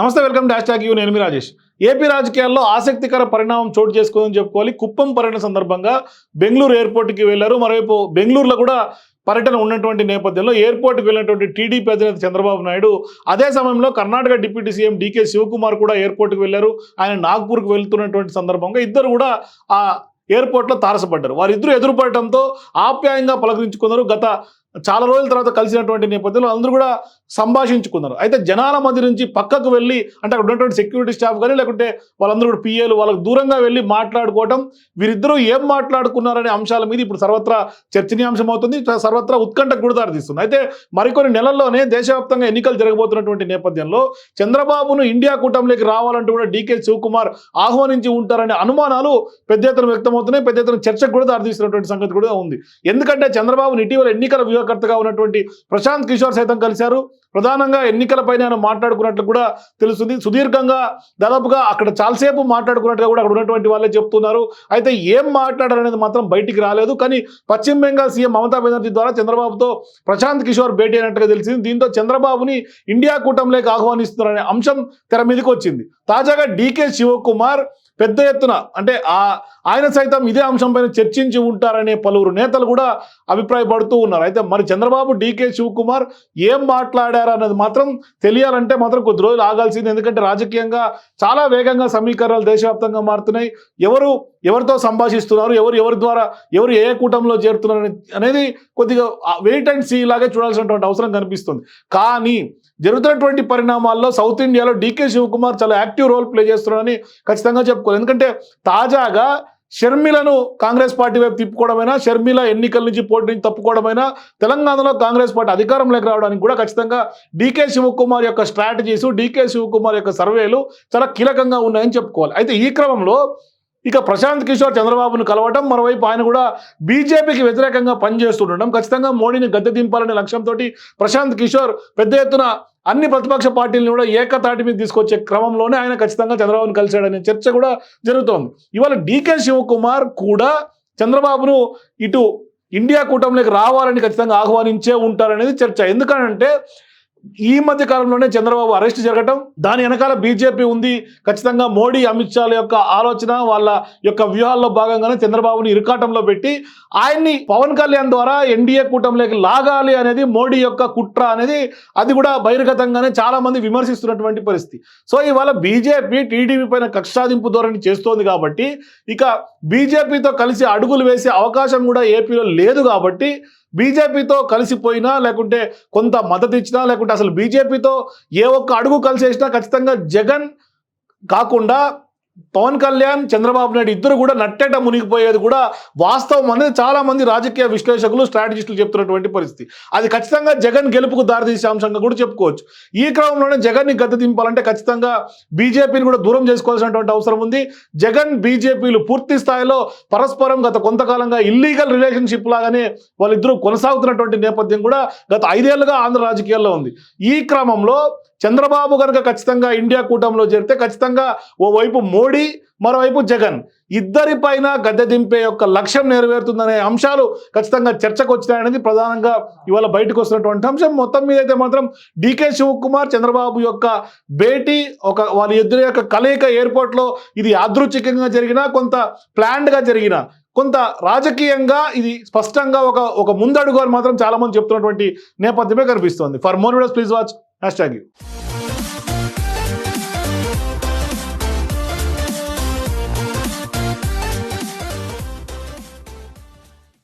నమస్తే welcome dash talk you. నేను మీ Rajesh. AP రాజకీయాల్లో ఆసక్తికర పరిణామం చోటు చేసుకుందని చెప్పుకోవాలి. కుప్పం పర్యటన సందర్భంగా బెంగళూరు ఎయిర్పోర్ట్కి వెళ్ళారు మరోవైపు బెంగళూరులో కూడా పర్యటన ఉన్నటువంటి నేపథ్యంలో ఎయిర్పోర్ట్కి వెళ్ళినటువంటి టీడీపీ అధినేత చంద్రబాబు నాయుడు అదే సమయంలో Karnataka deputy CM DK Shivakumar కూడా ఎయిర్పోర్ట్కి వెళ్ళారు ఆయన నాగ్పూర్కి వెళ్తున్నటువంటి సందర్భంగా ఇద్దరు కూడా ఆ ఎయిర్పోర్ట్లో తారసపడ్డారు. వారిద్దరూ ఎదురుపడటంతో ఆప్యాయంగా పలకరించుకున్నారు. గత చాలా రోజుల తర్వాత కలిసినటువంటి నేపథ్యంలో అందరూ కూడా సంభాషించుకున్నారు. అయితే జనాల మధ్య నుంచి పక్కకు వెళ్ళి అంటే అక్కడ ఉన్నటువంటి సెక్యూరిటీ స్టాఫ్ కానీ లేకుంటే వాళ్ళందరూ కూడా పిఏలు వాళ్ళకు దూరంగా వెళ్ళి మాట్లాడుకోవటం వీరిద్దరూ ఏం మాట్లాడుకున్నారనే అంశాల మీద ఇప్పుడు సర్వత్రా చర్చనీయాంశం అవుతుంది. సర్వత్రా ఉత్కంఠకు కూడా దారితీస్తుంది అయితే మరికొన్ని నెలల్లోనే దేశవ్యాప్తంగా ఎన్నికలు జరగబోతున్నటువంటి నేపథ్యంలో చంద్రబాబును ఇండియా కూటమిలోకి రావాలంటూ కూడా డీకే శివకుమార్ ఆహ్వానించి ఉంటారనే అనుమానాలు పెద్ద ఎత్తున వ్యక్తమవుతున్నాయి. పెద్ద ఎత్తున చర్చకు కూడా దారితీస్తున్నటువంటి సంగతి కూడా ఉంది. ఎందుకంటే చంద్రబాబును ఇటీవల ఎన్నికల వ్యూహకర్తగా ఉన్నటువంటి ప్రశాంత్ కిషోర్ సైతం కలిశారు. ప్రధానంగా ఎన్నికలపైన ఆయన మాట్లాడుకున్నట్లు కూడా తెలుస్తుంది. సుదీర్ఘంగా దాదాపుగా అక్కడ చాలాసేపు మాట్లాడుకున్నట్టుగా కూడా అక్కడ ఉన్నటువంటి వాళ్ళే చెప్తున్నారు. అయితే ఏం మాట్లాడారనేది మాత్రం బయటికి రాలేదు. కానీ పశ్చిమ బెంగాల్ సీఎం మమతా బెనర్జీ ద్వారా చంద్రబాబుతో ప్రశాంత్ కిషోర్ భేటీ అయినట్టుగా తెలిసింది. దీంతో చంద్రబాబుని ఇండియా కూటమిలోకి ఆహ్వానిస్తున్నారనే అంశం తెర మీదకి వచ్చింది. తాజాగా డీకే శివకుమార్ పెద్ద ఎత్తున అంటే ఆ ఆయన సైతం ఇదే అంశంపైన చర్చించి ఉంటారనే పలువురు నేతలు కూడా అభిప్రాయపడుతూ ఉన్నారు. అయితే మరి చంద్రబాబు డీకే శివకుమార్ ఏం మాట్లాడారు అన్నది మాత్రం తెలియాలంటే మాత్రం కొద్ది రోజులు ఆగాల్సింది. ఎందుకంటే రాజకీయంగా చాలా వేగంగా సమీకరణాలు దేశవ్యాప్తంగా మారుతున్నాయి. ఎవరు ఎవరితో సంభాషిస్తున్నారు ఎవరు ఎవరి ద్వారా ఎవరు ఏ కూటంలో చేరుతున్నారు అనేది కొద్దిగా వెయిట్ అండ్ సీ లాగే చూడాల్సినటువంటి అవసరం కనిపిస్తుంది. కానీ జరుగుతున్నటువంటి పరిణామాల్లో సౌత్ ఇండియాలో డీకే శివకుమార్ చాలా యాక్టివ్ రోల్ ప్లే చేస్తున్నారని ఖచ్చితంగా చెప్పుకోవాలి. ఎందుకంటే తాజాగా షర్మిలను కాంగ్రెస్ పార్టీ వైపు తిప్పుకోవడమైనా షర్మిల ఎన్నికల నుంచి పోటీ నుంచి తప్పుకోవడమైనా తెలంగాణలో కాంగ్రెస్ పార్టీ అధికారంలోకి రావడానికి కూడా ఖచ్చితంగా డీకే శివకుమార్ యొక్క స్ట్రాటజీస్ డీకే శివకుమార్ యొక్క సర్వేలు చాలా కీలకంగా ఉన్నాయని చెప్పుకోవాలి. అయితే ఈ క్రమంలో ఇక ప్రశాంత్ కిషోర్ చంద్రబాబును కలవటం మరోవైపు ఆయన కూడా బీజేపీకి వ్యతిరేకంగా పనిచేస్తుండడం ఖచ్చితంగా మోడీని గద్దె దింపాలనే లక్ష్యంతో ప్రశాంత్ కిషోర్ పెద్ద ఎత్తున అన్ని ప్రతిపక్ష పార్టీలను కూడా ఏకతాటి మీద తీసుకొచ్చే క్రమంలోనే ఆయన ఖచ్చితంగా చంద్రబాబును కలిశాడనే చర్చ కూడా జరుగుతోంది. ఇవాళ డీకే శివకుమార్ కూడా చంద్రబాబును ఇటు ఇండియా కూటమిలోకి రావాలని ఖచ్చితంగా ఆహ్వానించే ఉంటారనేది చర్చ. ఎందుకనంటే ఈ మధ్య కాలంలోనే చంద్రబాబు అరెస్ట్ జరగటం దాని వెనకాల బీజేపీ ఉంది. ఖచ్చితంగా మోడీ అమిత్ షాల యొక్క ఆలోచన వాళ్ళ యొక్క వ్యూహాల్లో భాగంగానే చంద్రబాబుని ఇరుకాటంలో పెట్టి ఆయన్ని పవన్ కళ్యాణ్ ద్వారా ఎన్డీఏ కూటమిలోకి లాగాలి అనేది మోడీ యొక్క కుట్ర అనేది అది కూడా బహిర్గతంగానే చాలా మంది విమర్శిస్తున్నటువంటి పరిస్థితి. సో ఇవాళ బీజేపీ టీడీపీ పైన కక్షాదింపు ధోరణి చేస్తోంది కాబట్టి ఇక బీజేపీతో కలిసి అడుగులు వేసే అవకాశం కూడా ఏపీలో లేదు కాబట్టి బీజేపీతో కలిసిపోయినా లేకుంటే కొంత మద్దతు ఇచ్చినా లేకుంటే అసలు బీజేపీతో ఏ ఒక్క అడుగు కలిసేసినా ఖచ్చితంగా జగన్ కాకుండా పవన్ కళ్యాణ్ చంద్రబాబు నాయుడు ఇద్దరు కూడా నట్టేట మునిగిపోయేది కూడా వాస్తవం అనేది చాలా మంది రాజకీయ విశ్లేషకులు స్ట్రాటజిస్టులు చెప్తున్నటువంటి పరిస్థితి. అది ఖచ్చితంగా జగన్ గెలుపుకు దారితీసే అంశంగా కూడా చెప్పుకోవచ్చు. ఈ క్రమంలోనే జగన్ని గద్దె దింపాలంటే ఖచ్చితంగా బీజేపీని కూడా దూరం చేసుకోవాల్సినటువంటి అవసరం ఉంది. జగన్ బీజేపీలు పూర్తి స్థాయిలో పరస్పరం గత కొంతకాలంగా ఇల్లీగల్ రిలేషన్షిప్ లాగానే వాళ్ళిద్దరూ కొనసాగుతున్నటువంటి నేపథ్యం కూడా గత ఐదేళ్ళుగా ఆంధ్ర రాజకీయాల్లో ఉంది. ఈ క్రమంలో చంద్రబాబు కనుక ఖచ్చితంగా ఇండియా కూటమిలో చేరితే ఖచ్చితంగా ఓవైపు మోడీ మరోవైపు జగన్. ఇద్దరిపైన గద్దె దింపే యొక్క లక్ష్యం నెరవేరుతుందనే అంశాలు ఖచ్చితంగా చర్చకు వచ్చినాయనేది ప్రధానంగా ఇవాళ బయటకు వస్తున్నటువంటి అంశం. మొత్తం మీద అయితే మాత్రం డీకే శివకుమార్ చంద్రబాబు యొక్క భేటీ ఒక వాళ్ళ ఇద్దరి యొక్క కలయిక ఎయిర్పోర్ట్లో ఇది యాదృచ్ఛికంగా జరిగినా కొంత ప్లాన్డ్గా జరిగిన కొంత రాజకీయంగా ఇది స్పష్టంగా ఒక ఒక ముందడుగు అని మాత్రం చాలా మంది చెప్తున్నటువంటి నేపథ్యమే కనిపిస్తోంది. For more videos please watch hashtag you